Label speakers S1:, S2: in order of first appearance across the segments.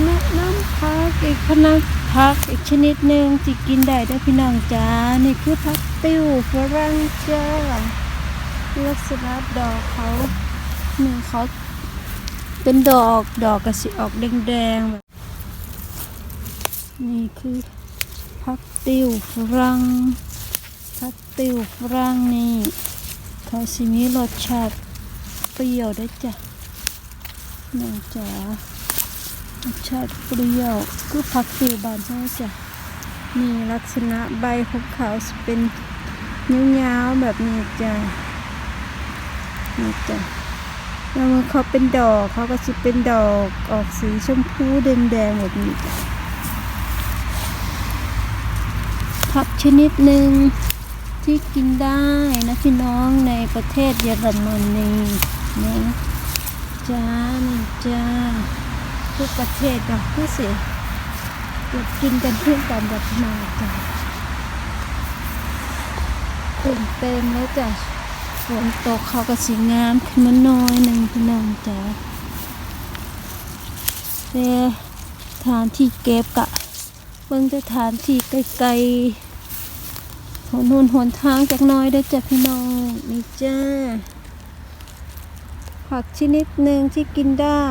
S1: แนะนำผักอีกพนักผักอีกชนิดหนึ่งที่กินได้เด้วยพี่น้องจ้า นี่คือผักติ้วฝรั่งจ้าลักษณะดอกเขาหนึ่งเขาเป็นดอกดอกกระสิออกแดงๆแบบนี่คือผักติ้วฝรั่งผักติ้วฝรั่งนี่เขาสิมีรสชาติเปรี้ยวได้จ้ะน้องจ๋า รสชาติเปรี้ยวคือผักติวบานใช่ไหมจ๊ะมีลักษณะใบของเขาเป็นยาวๆแบบนี้จ้ะนี่จ้ะแล้วเมื่อเขาเป็นดอกเขาก็จะเป็นดอกออกสีชมพูแดงๆแบบนี้จ้ะผักชนิดหนึ่งที่กินได้นะพี่น้องในประเทศเยอรมนีนะจ้านี่จ้า ทุกประเทศก็คือสิเกิดกินกันเพื่อนกันแบบมาจ้ะตื่นเต็มแล้วจ้ะฝนตกเขาก็สีงามขึ้นมาหน้อยหนึ่งพี่น้องจ้ะแต่ฐานที่เก็บกะเบิ่งแต่ฐานที่ไกลๆหนนุนหนทางจากน้อยเด้จ้ะพี่น้องนี่จ้าผักชนิดหนึ่งที่กินได้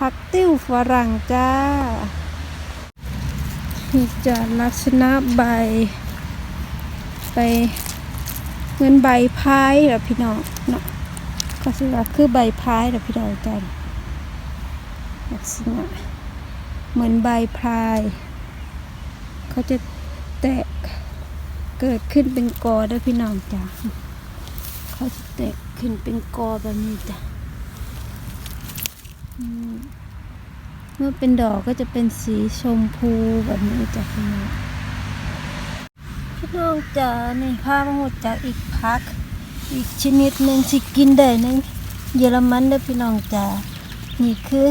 S1: ผักติ้วฝรั่งจ้านี่จะลักษณะใบใบเหมือนใบพายเหรอพี่น้องเนาะก็คือว่าคือใบพายเหรอพี่น้องจ้าลักษณะเหมือนใบพายเขาจะแตกเกิดขึ้นเป็นกอได้พี่น้องจ้าเขาจะแตกขึ้นเป็นกอแบบนี้จ้ะ เมื่อเป็นดอกก็จะเป็นสีชมพูแบบนี้จ้ะพี่น้องพี่น้องจ๋านี่ภาพหมดจากอีกพัก อีกชนิดหนึ่งที่กินได้ในเยอรมันเด้พี่น้องจ๋านี่คือ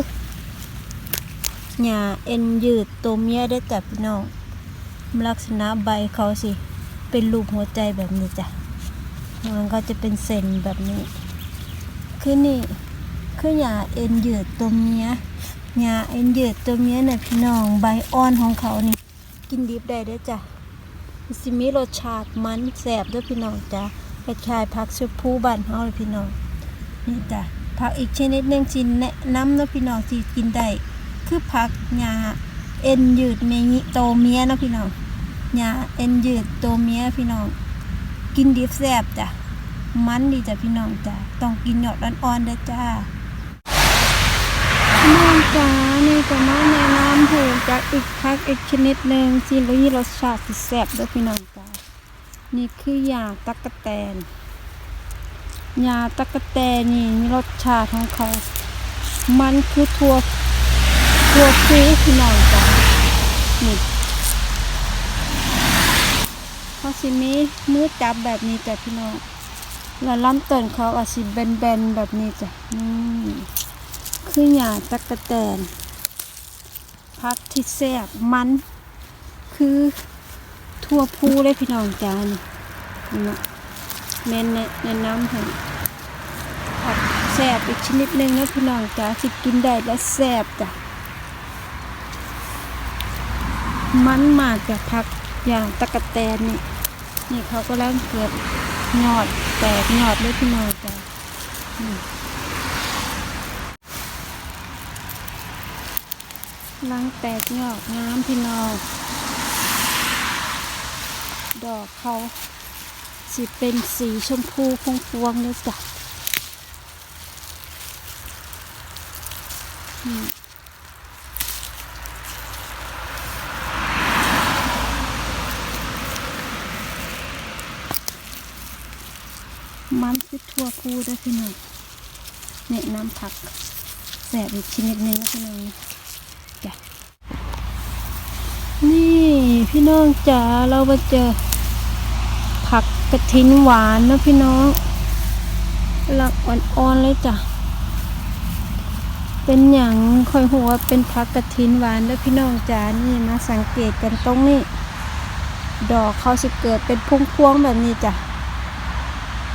S1: หญ้าเอ็นยืดตัวเมียได้จ้ะพี่น้องลักษณะใบเขาสิ เป็นรูปหัวใจแบบนี้จ้ะมันก็จะเป็นเส้นแบบนี้ คือนี่ คือหญ้าเอ็นยืดตัวเมียหญ้าเอ็นยืดตัวเมียน่ะพี่น้องใบอ่อนของเขานี่ กินดิบได้เด้อจ้ะสิมีรสชาติมันแสบด้วยพี่น้องจ้ะคล้ายผักชมพูบ้านเฮาเลยพี่น้องนี่จ้ะผักอีกชนิดหนึงที่แนะนำเนาะพี่น้องที่กินได้คือผักหญ้าเอ็นยืดเมญิโตเมียเนาะพี่น้องหญ้าเอ็นยืดโตเมียพี่น้องกินดิบแซ่บจ้ะมันดีจ้ะพี่น้องจ้ะต้องกินหยอดอ่อนๆเด้อจ้า น้องจ้านี่ก็มาแนะนำผูกจากอีกพักอีกชนิดหนึ่งที่มีรสชาติแซ่บด้อพี่น้องจ้านี่คือยาตักกะแตนยาตักกะแตนนี่มีรสชาติของเขา มันคือถั่วถั่วฟูพี่น้องจ้านี่เขาสิมีมือจับแบบนี้จ้ะพี่น้องแล้วลำต้นเขาอาจสิแบนๆแบบนี้จ้ะนี่ คือหญ้าตักกะแตนพักที่แซ่บมัน คือทั่วพูเลยพี่น้องจ้านี่นี่เนาะแม่นแนะนะนำให้ผักแซ่บอีกชนิดหนึ่งนะพี่น้องจ้าสิกินได้และแซ่บจ้ะมันมากจากผักอย่างตะกะแตนนี่นี่เขาก็เริ่มเกิดหยอดแตกยอดเลยพี่น้องจ้ะำลังแตกยอดงามพี่น้อง ดอกเขาสิเป็นสีชมพูพงพวงๆเลยจ้ะมันคือทั่วพูด้วยพี่น้องเนี่ยน้ำผักแสบอีกชนิดหนึงนะพี่น้องจ้ะ นี่พี่น้องจ๋าเรามาเจอ ผักกระถินหวานนะพี่น้องกำลังอ่อนๆเลยจ้ะ เป็นอย่างคอยหัวเป็นผักกระถินหวานแล้วพี่น้องจ๋านี่มาสังเกตกันตรงนี้ ดอกเขาสิเกิดเป็นพวงๆแบบนี้จ้ะ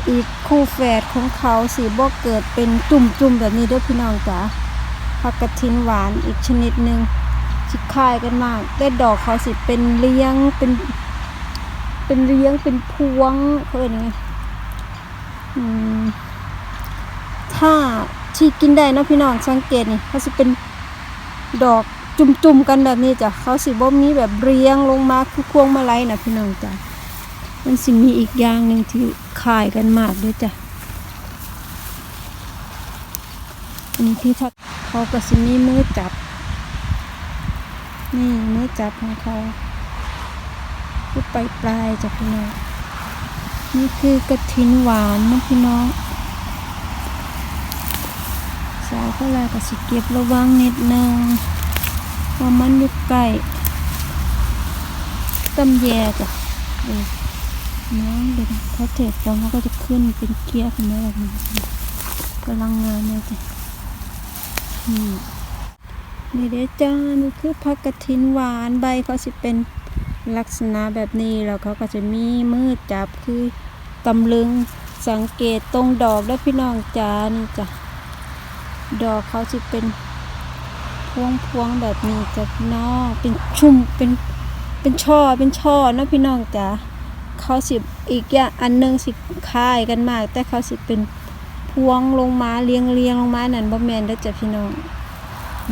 S1: อีกคู่แฝดของเขาสีบอกเกิดเป็นจุ่มๆแบบนี้ด้วยพี่น้องจ๋า ผักกระถินหวานอีกชนิดหนึ่งสิคายกันมากแต่ดอกเขาสิเป็นเลี้ยงเป็น เป็นเลี้ยงเป็นพวงเขาเรียกยังไงถ้าที่กินได้นะพี่น้องสังเกตนี่เขาสิเป็นดอกจุ่มๆกันแบบนี้จ้ะเขาสิบ่มีแบบเรียงลงมาคือพวงมาลัยนะพี่น้องจ้ะมันสิมีอีกอย่างหนึ่งที่คล้ายกันมากด้วยจ้ะอันนี้ที่ทัก เขาก็สิมีมือจับ นี่มือจับของเขาคือปลายปลายจ้ะพี่น้องนี่คือกระถินหวานนะพี่น้อง สาวก็ลาก็สิเก็บระวังนิดนึงเพราะมันอยู่ใกล้ตำแยจ้ะเออน้องเด็กเขาเทฟองเขาก็จะขึ้นเป็นเกียร์ขึ้นมาแบบนี้กำลังงานเลยจ้ะ นี่นี่เด้จ้านี่คือผักกระถินหวานใบเขาสิเป็นลักษณะแบบนี้แล้วเขาก็จะมีมือจับคือตำลึงสังเกตตรงดอกแล้วพี่น้องจ้านี่จ้ะดอกเขาจะเป็นพวงพวงแบบนี้จ้ะพี่น้องเป็นชุ่มเป็นเป็นช่อเป็นช่อเนาะพี่น้องจ้ะเขาสิอีกอย่างอันหนึงสิคล้ายกันมาก แต่เขาสิเป็น พวงลงมาเรียงเรียงลงมานั่นบ่แมนเด้อจ้ะพี่น้อง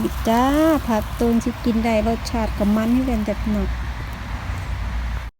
S1: บิดจ้าผักตูนสิกินได้รสชาติกับมันให้กันจ้ะพี่น้อง